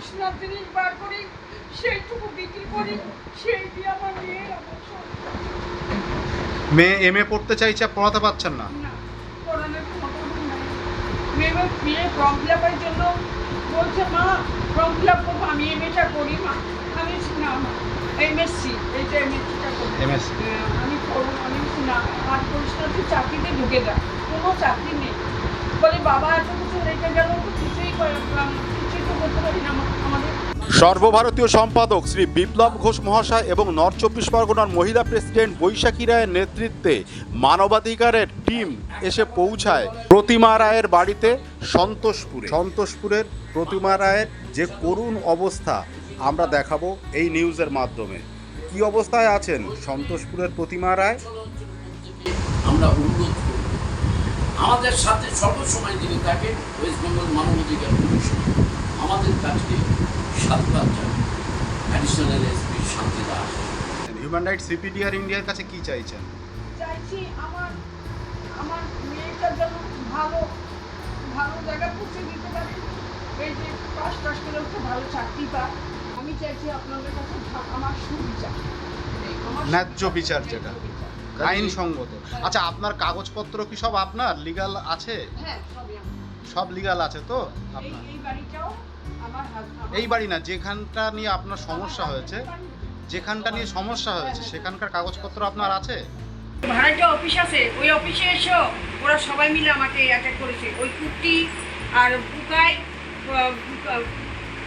পড়াশোনার জিনিস বার করি সেইটুকু বিক্রি করি সেই দিয়ে আমার মেয়ের মেয়ে এম এ পড়তে চাইছে আর পড়াতে পারছেন না? না পড়ানোর মেয়ে মেয়ে ফর্ম ফিল আপের জন্য বলছে মা ফর্ম ফিল আপ করব আমি এম এটা করি মা। আমি না মা এমএসসি এইটা এমএসসিটা করি MSc হ্যাঁ, আমি করব আমি না আর করিস না তুই চাকরিতে ঢুকে যা কোনো চাকরি নেই। বলে বাবা এত কিছু রেখে গেল কিছুই করলাম না, সর্বভারতীয় সম্পাদক শ্রী বিপ্লব ঘোষ মহাশয় এবং নর্থ চব্বিশ পরগনার মহিলা প্রেসিডেন্ট বৈশাখী রায়ের নেতৃত্বে মানবাধিকারের টিম এসে পৌঁছায় প্রতিমা রায়ের বাড়িতে সন্তোষপুরে। সন্তোষপুরের প্রতিমা রায়ের যে করুণ অবস্থা আমরা দেখাবো এই নিউজের মাধ্যমে। কি অবস্থায় আছেন সন্তোষপুরের প্রতিমা রায়? আমরা অনুরোধ আমাদের সাথে সর্বসময় যিনি থাকেন ওয়েস্ট বেঙ্গল মানবাধিকার কমিশন। আমাদের কাছে সাধুবাদ জানাই অ্যাডিশনাল এসপি শান্তি দাস হিউম্যান রাইটস সিপিডিআর ইন্ডিয়ার কাছে কি চাইছেন? চাইছি আমার আমার মেয়েটার ভালো ভালো জায়গা পৌঁছে দিতে পারে। এই যে পাস টাস করে একটু ভালো চাকরি পায় আমি চাইছি আপনাদের কাছে আমার সুবিচার। ন্যায্য বিচার যেটা। আইনসঙ্গত। আচ্ছা আপনার কাগজপত্র কি সব আপনার? লিগাল আছে? হ্যাঁ সব লিগাল আছে তো? আপনার এই বাড়িটাও এই বাড়ি না যেখানটা নিয়ে আপনার সমস্যা হয়েছে যেখানটা নিয়ে সমস্যা হয়েছে সেখানকার কাগজপত্র আপনার আছে? ভাড়াটা অফিস আছে ওই অফিসে এসো ওরা সবাই মিলে আমাকে অ্যাটাক করেছে। ওই কুর্তি আর পুকায়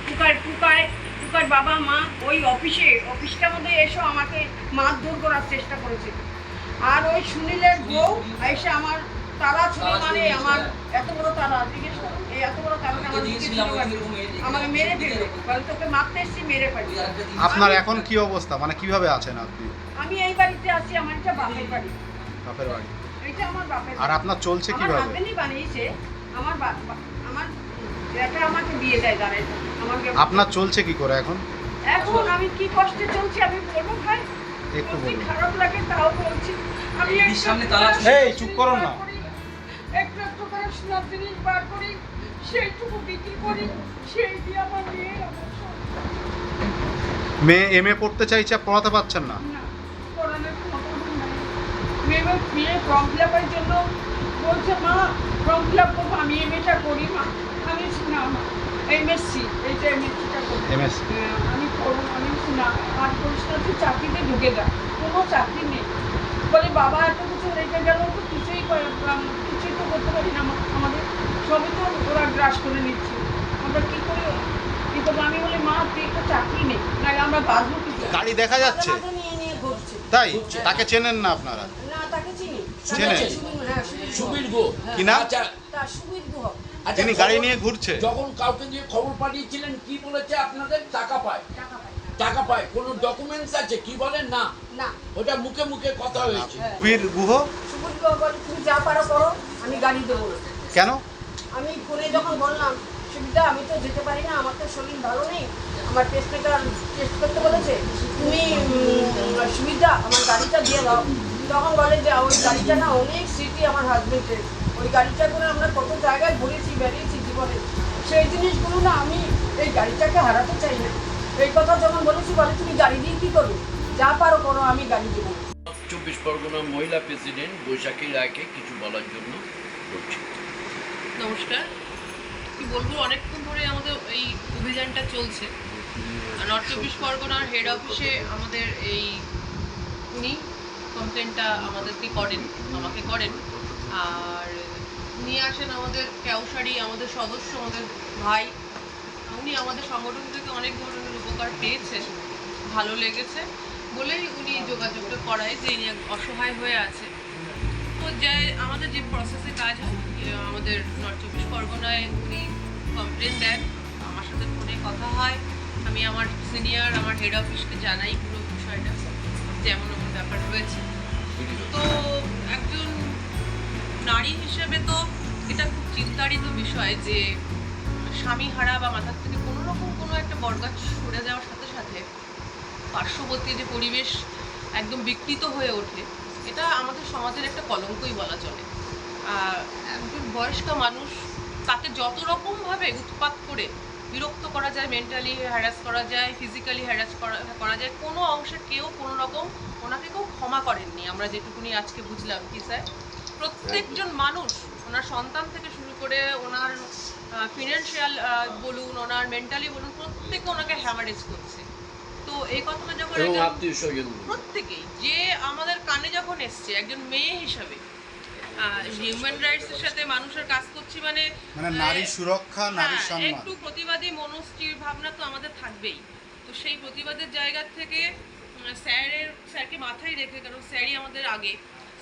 পুকার পুকায় পুকার বাবা মা ওই অফিসে অফিসটার মধ্যে এসো আমাকে মারধর করার চেষ্টা করেছে। আর ওই সুনীলের বউ এসে আমার তারা ছুরি মানে আমার এত বড় তারা জিজ্ঞেস এত বড় তারা আমার দিকে ছিল বাড়ি। আমাকে মেরে ফেলল বলে তোকে মারতে এসছি মেরে ফেলি আপনার এখন কি অবস্থা? মানে কীভাবে আছেন আপনি? আমি এই বাড়িতে আছি আমার একটা বাপের বাড়ি। বাপের বাড়ি। এটা আমার বাপের আর আপনার চলছে আমার কীভাবে? হাজবেন্ডই বানিয়েছে আমার আমার এটা আমাকে বিয়ে দেয় দাঁড়ায় আমাকে আপনার চলছে কি করে এখন? এখন আমি কি কষ্টে চলছি আমি বলব ভাই? একটু বলুন। খারাপ লাগে তাও বলছি। আমি এই সামনে তালা এই, চুপ করো না। একটু একটু করে সোনার জিনিস বার করি। সেইটুকু বিক্রি করি সেই দিয়ে আমার মেয়ের আমার মেয়ে এম এ পড়তে চাইছে আর পড়াতে পারছেন না? মেয়ে ফর্ম ফিল আপের জন্য বলছে মা ফর্ম ফিল আপ করব আমি এম এটা করি মা। আমি না মা এমএসসি এইটা এমএসসিটা করি এমএসসি হ্যাঁ, আমি করব আমি না আর করিস না তুই চাকরিতে ঢুকে যা কোনো চাকরি নেই। বলে বাবা এত কিছু রেখে গেল তো কিছুই কিছুই তো করতে পারি না আমাদের সবই তো ওরা গ্রাস করে নিচ্ছে। আমরা কী করে কী করব? আমি বলি মা তুই একটা চাকরি নেই আমরা বাঁচবো কি করে?" গাড়ি দেখা যাচ্ছে। মাঝে মাঝে নিয়ে নিয়ে ঘুরছে। তাই? তাকে চেনেন না আপনারা? না তাকে চিনি। চেনেন? সুবীর, হ্যাঁ, সুবীর সুবীর গো কি নাম? আচ্ছা। তার সুবীর গুহ। আচ্ছা, তিনি গাড়ি খবর- নিয়ে ঘুরছে। যখন কাউকে দিয়ে খবর পাঠিয়েছিলেন কি বলেছে আপনাদের? টাকা পায়। টাকা পায়। টাকা পায়। কোনো ডকুমেন্টস আছে? কি বলেন? না। না। ওটা মুখে মুখে কথা হয়েছে। হ্যাঁ। বীর গুহ? সুবীর গুহ বলে তুমি যা পারো করো আমি গাড়ি দেবো। না। কেন? আমি ফোনে যখন বললাম, সুবিধা, আমি তো যেতে পারি না, আমার তো শরীর ভালো নেই, আমার টেস্টটা টেস্ট করতে বলেছে, তুমি সুবিধা, আমার গাড়িটা দিয়ে দাও। তখন বলে যে, ওই গাড়িটা না অনেক স্মৃতি আমার হাজবেন্ডের ওই গাড়িটা করে আমরা কত জায়গায় ঘুরেছি, বেরিয়েছি জীবনে। সেই জিনিসগুলো না আমি এই গাড়িটাকে হারাতে চাই না। এই কথা যখন বলেছি, বলে, তুমি গাড়ি দিয়ে কী করবে? যা পারো করো, আমি গাড়ি দেবো। চব্বিশ পরগনা মহিলা প্রেসিডেন্ট বৈশাখী রায়কে কিছু বলার জন্য বলছি। নমস্কার। কি বলব, অনেকক্ষণ ধরে আমাদের এই অভিযানটা চলছে। নর্থ চব্বিশ পরগনার হেড অফিসে আমাদের এই উনি কমপ্লেনটা আমাদেরকে করেন, আমাকে করেন। আর নিয়ে আসেন আমাদের ক্যাউসারি আমাদের সদস্য, আমাদের ভাই। উনি আমাদের সংগঠন থেকে অনেক ধরনের উপকার পেয়েছেন। ভালো লেগেছে। বলেই উনি যোগাযোগটা করায় যে ইনি অসহায় হয়ে আছে। যে আমাদের যে প্রসেসে কাজ হয় আমাদের নর্থ চব্বিশ পরগনায় উনি কমপ্লেন দেন, আমার সাথে ফোনে কথা হয়। আমি আমার সিনিয়র আমার হেড অফিসকে জানাই পুরো বিষয়টা যেমন আমার ব্যাপার রয়েছে। তো একজন নারী হিসেবে তো এটা খুব চিন্তারিত বিষয় যে, স্বামী হারা বা মাথার থেকে কোনো রকম কোনো একটা বরগাছ সরে যাওয়ার সাথে সাথে পার্শ্ববর্তী যে পরিবেশ একদম বিকৃত হয়ে ওঠে এটা আমাদের সমাজের একটা কলঙ্কই বলা চলে। একজন বয়স্ক মানুষ তাকে যত রকমভাবে উৎপাত করে বিরক্ত করা যায় মেন্টালি হ্যারাস করা যায় ফিজিক্যালি হ্যারাস করা যায়, কোনো অংশে কেউ কোনো রকম ওনাকে কেউ ক্ষমা করেননি। আমরা যেটুকুনি আজকে বুঝলাম, কি স্যার? প্রত্যেকজন মানুষ, ওনার সন্তান থেকে শুরু করে ওনার ফিনান্সিয়াল বলুন, ওনার মেন্টালি বলুন, প্রত্যেকে ওনাকে হ্যামারেজ করছে। এই কথাটা যখন একজন- আত্মীয় স্বজন। প্রত্যেকেই যে আমাদের কানে যখন এসছে একজন মেয়ে হিসাবে হিউম্যান রাইটসের সাথে মানুষের কাজ করছি মানে মানে নারী সুরক্ষা নারী হ্যাঁ, সম্মান। একটু প্রতিবাদী মনস্থির ভাবনা তো আমাদের থাকবেই। তো সেই প্রতিবাদের জায়গা থেকে স্যারের স্যারকে মাথায় রেখে কারণ স্যারই আমাদের আগে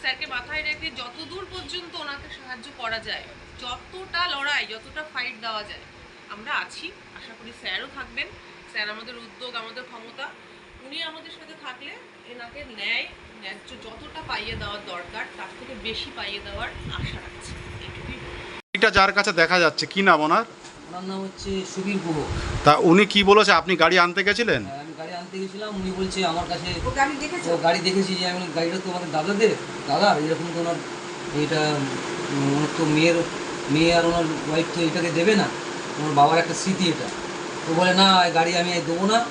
স্যারকে মাথায় রেখে যতদূর পর্যন্ত ওনাকে সাহায্য করা যায় যতটা লড়াই যতটা ফাইট দেওয়া যায় আমরা আছি। আশা করি স্যারও থাকবেন। স্যার আমাদের উদ্যোগ আমাদের ক্ষমতা। উনি আমাদের সাথে থাকলে এনাকে ন্যায় ন্যায্য যতটা পাইয়ে দেওয়ার দরকার তার থেকে বেশি পাইয়ে দেওয়ার আশা রাখছি। এটা যার কাছে দেখা যাচ্ছে কি নাম ওনার? ওনার নাম হচ্ছে সুবীর গুহ। তা উনি কি বলেছে? আপনি গাড়ি আনতে গেছিলেন? হ্যাঁ, আমি গাড়ি আনতে গেছিলাম উনি বলছে আমার কাছে ও গাড়ি দেখেছ? ও গাড়ি দেখেছি যে আমি গাড়িটা তো আমাদের দাদাদের দাদা এরকম তো ওনার এটা ওনার তো মেয়ের মেয়ে আর ওনার ওয়াইফ তো এটাকে দেবে না। ওনার বাবার একটা স্মৃতি এটা। তো বলে না এই গাড়ি আমি দেবো না।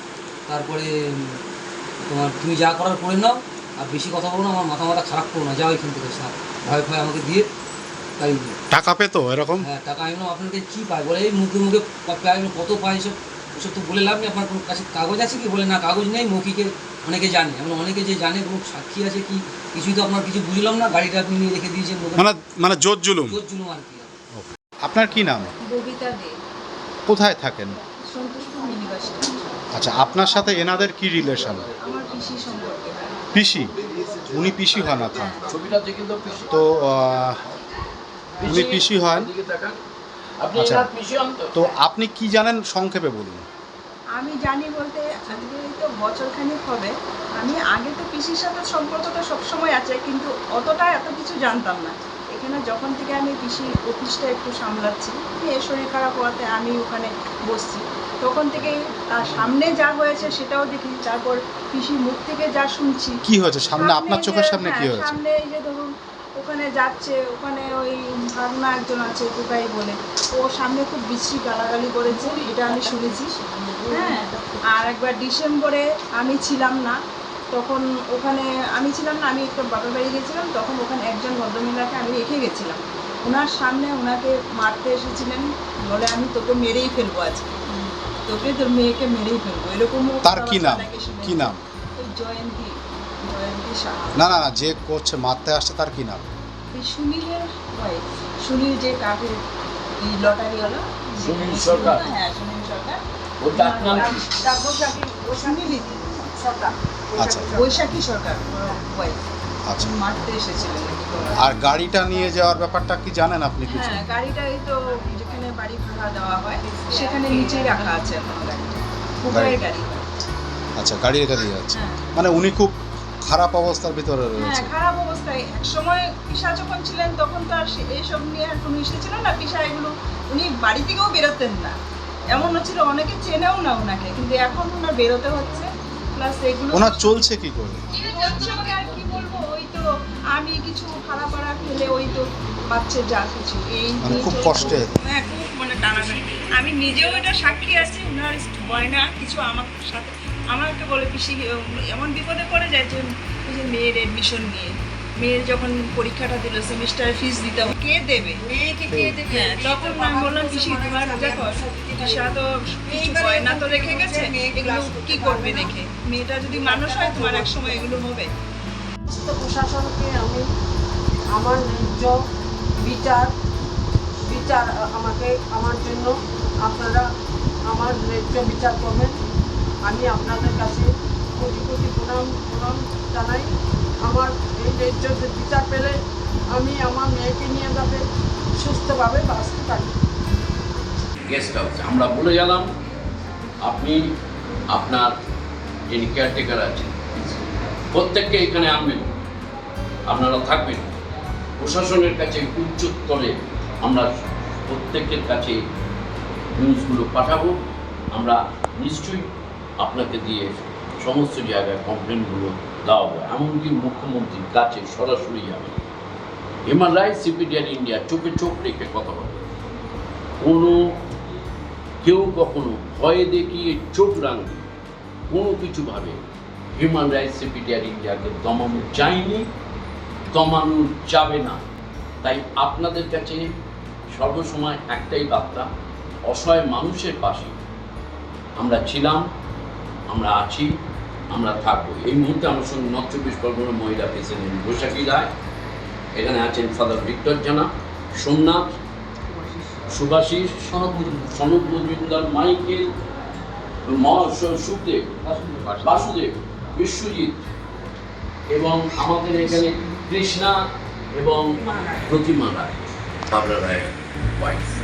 তারপরে তোমার তুমি যা করার করে নাও। আর বেশি কথা বলো না আমার মাথা মাথা খারাপ করো না। যাও এখান থেকে সাপ ভয় ভয় আমাকে দিয়ে তাই টাকা পেতো এরকম? হ্যাঁ টাকা আমি আপনাদের কী পায় বলে এই মুখে মুখে পা- পায় কত পাই এসব? ওসব তো বলে লাভ নেই। আপনার কোনো কাছে কাগজ আছে কি? বলে না কাগজ নেই। মৌখিকে অনেকে জানে। এমন অনেকে যে জানে কোনো সাক্ষী আছে কি? কিছুই তো আপনার কিছু বুঝলাম না। গাড়িটা আপনি নিয়ে রেখে দিয়েছেন মানে মানে জোর জুলুম? জোর জুলুম আর কি। আপনার কি নাম? কোথায় থাকেন? আচ্ছা আপনার সাথে এনাদের কি রিলেশন পিসি উনি পিসি হন আপনার তো পিসি। তো উনি পিসি হন? আপনি আচ্ছা। তো? তো আপনি কি জানেন সংক্ষেপে বলুন। আমি জানি বলতে আজকে তো বছরখানিক হবে। আমি আগে তো পিসির সাথে সম্পর্কটা সবসময় আছে কিন্তু অতটা এত কিছু জানতাম না। এখানে যখন থেকে আমি পিসি অফিসটা একটু সামলাচ্ছি শরীর খারাপ হওয়াতে আমি ওখানে বসছি। তখন থেকে তার সামনে যা হয়েছে সেটাও দেখি তারপর পিসির মুখ থেকে যা শুনছি। কি হয়েছে? সামনে আপনার চোখের সামনে কি হ্যাঁ, হয়েছে? সামনে এই যে ধরুন ওখানে যাচ্ছে ওখানে ওই ভাগনা একজন আছে দুবাই বলে। ও সামনে খুব বিশ্রী গালাগালি করেছে এটা আমি শুনেছি। হ্যাঁ আর একবার ডিসেম্বরে আমি ছিলাম না তখন ওখানে আমি ছিলাম না আমি একটু বাপের বাড়ি গেছিলাম তখন ওখানে একজন ভদ্রমহিলাকে আমি রেখে গেছিলাম ওনার সামনে ওনাকে মারতে এসেছিলেন বলে আমি তোকে মেরেই ফেলব আজকে তোকে তোর মেয়েকে মেরেই ফেলব এরকম তার কি নাম কি নাম জয়ন্তী জয়ন্তী সাহা না না না যে করছে মারতে আসছে তার কি নাম এই সুনীলের ওয়াইফ সুনীল যে কাকের এই লটারিওয়ালা সুনীল সরকার। হ্যাঁ সুনীল সরকার ওটা আপনার কি? তার বৈশাখী সুনীল সরকার আচ্ছা। বৈশাখী সরকার আচ্ছা। মারতে এসেছিলেন আর গাড়িটা নিয়ে যাওয়ার ব্যাপারটা কি জানেন আপনি কিছু? হ্যাঁ গাড়িটা এই তো যেখানে বাড়ি ভাড়া দেওয়া হয় সেখানে নিচেই রাখা আছে এখন গাড়িটা। গাড়ি আচ্ছা গাড়ি। রেখে দিয়ে যাচ্ছে হ্যাঁ। মানে উনি খুব খারাপ অবস্থার ভিতরে হ্যাঁ রয়েছে। খারাপ অবস্থায়। এক সময় পিসা যখন ছিলেন তখন তো আর এইসব নিয়ে আর কোনো ইসে ছিল না পিসা এগুলো উনি বাড়ি থেকেও বেরোতেন না। এমন হচ্ছিল অনেকে চেনেও না ওনাকে কিন্তু এখন ওনার বেরোতে হচ্ছে। প্লাস এগুলো ওনার চলছে কি করে চলছে মানে আর কি বলব ওই তো আমি কিছু খারাপ পাড়া খেলে ওই তো বাচ্চা যা কিছু এই মানে খুব। কষ্টে। হ্যাঁ খুব মানে টানাটানি আমি নিজেও এটা সাক্ষী আছি ওনার বয়না কিছু আমার সাথে আমাকে বলে পিসি এমন বিপদে পড়ে যায় যে মেয়ের এডমিশন নিয়ে মেয়ের যখন পরীক্ষাটা দিল সেমিস্টার ফিস দিতে হবে। কে দেবে? মেয়েকে কে দেবে? হ্যাঁ তখন আমি বললাম পিসি তোমার দেখো পিসা তো গয়না তো রেখে গেছে? এগুলো কি করবে রেখে মেয়েটা যদি মানুষ হয় তোমার এক সময় এগুলো হবে। প্রশাসনকে আমি আমার ন্যায্য বিচার বিচার আমাকে আমার জন্য আপনারা আমার ন্যায্য বিচার করবেন। আমি আপনাদের কাছে কোটি কোটি প্রণাম প্রণাম জানাই, আমার এই ন্যায্য বিচার পেলে আমি আমার মেয়েকে নিয়ে যাতে সুস্থভাবে বাঁচতে পারি। গেস্ট হাউস আমরা বলে গেলাম, আপনি আপনার যিনি কেয়ারটেকার আছেন, প্রত্যেককে এখানে আনবেন, আপনারা থাকবেন। প্রশাসনের কাছে উচ্চ স্তরে আমরা প্রত্যেকের কাছে নিউজগুলো পাঠাবো, আমরা নিশ্চয়ই আপনাকে দিয়ে সমস্ত জায়গায় কমপ্লেনগুলো দেওয়া হবে। এমনকি মুখ্যমন্ত্রীর কাছে সরাসরি যাবে। হিউম্যান রাইটস সিপিডিয়ান ইন্ডিয়া চোখে চোখ রেখে কথা বলে। কোনো, কেউ কখনো ভয়ে দেখিয়ে চোখ রাঙবে কোনো কিছুভাবে হিউম্যান রাইটস সেক্রেটারি ইন্ডিয়াকে দমানো যায়নি, দমানো যাবে না। তাই আপনাদের কাছে সর্বসময় একটাই বার্তা, অসহায় মানুষের পাশে আমরা ছিলাম আমরা আছি, আমরা থাকব। এই মুহূর্তে আমার সঙ্গে নর্থ চব্বিশ পরগনা মহিলা প্রেসিডেন্ট বৈশাখী রায়, এখানে আছেন father Victor Jana, Somnath, Subhashis, Sanad Majumdar, Michael Sukhdev Basudev, Biswajit, এবং আমাদের এখানে কৃষ্ণা এবং প্রতিমা রায়। বাবরা রায় ওয়াইফ